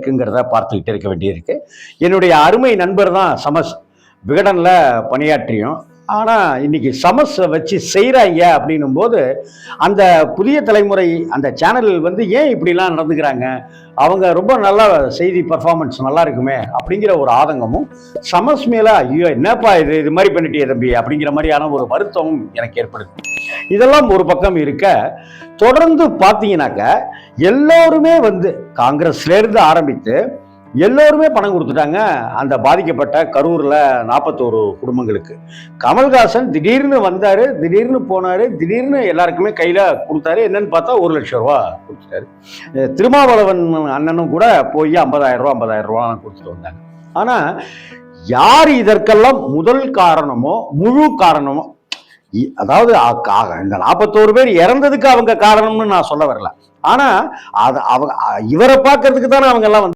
இருக்குங்கிறத பார்த்துக்கிட்டு இருக்க வேண்டியிருக்கு. என்னுடைய அருமை நண்பர் தான் சமஸ். விகடனில் பணியாற்றியும். ஆனால் இன்னைக்கு சமஸை வச்சு செய்கிறாங்க அப்படின்னும் போது அந்த புதிய தலைமுறை அந்த சேனல் வந்து ஏன் இப்படிலாம் நடந்துக்கிறாங்க? அவங்க ரொம்ப நல்லா செய்தி பர்ஃபார்மன்ஸ் நல்லா இருக்குமே அப்படிங்கிற ஒரு ஆதங்கமும் சமஸ் மேலே ஐயோ என்னப்பா இது? இது மாதிரி பண்ணிட்டியே தம்பி அப்படிங்கிற மாதிரியான ஒரு வருத்தமும் எனக்கு ஏற்படுது. இதெல்லாம் ஒரு பக்கம் இருக்க தொடர்ந்து பார்த்தீங்கன்னாக்க எல்லோருமே வந்து காங்கிரஸ்லேருந்து ஆரம்பித்து எல்லோருமே பணம் கொடுத்துட்டாங்க. அந்த பாதிக்கப்பட்ட கரூரில் நாற்பத்தோரு குடும்பங்களுக்கு. கமல்ஹாசன் திடீர்னு வந்தார் திடீர்னு போனார் திடீர்னு எல்லாருக்குமே கையில் கொடுத்தாரு. என்னன்னு பார்த்தா ஒரு லட்சம் ரூபா கொடுத்துட்டாரு. திருமாவளவன் அண்ணனும் கூட போய் ஐம்பதாயிரம் ரூபா ஐம்பதாயிரம் ரூபா கொடுத்துட்டு வந்தாங்க. ஆனால் யார் இதற்கெல்லாம் முதல் காரணமோ முழு காரணமோ அதாவது இந்த நாற்பத்தோரு பேர் இறந்ததுக்கு அவங்க காரணம்னு நான் சொல்ல வரல. ஆனா அது அவங்க இவரை பார்க்கறதுக்கு தானே அவங்க எல்லாம் வந்து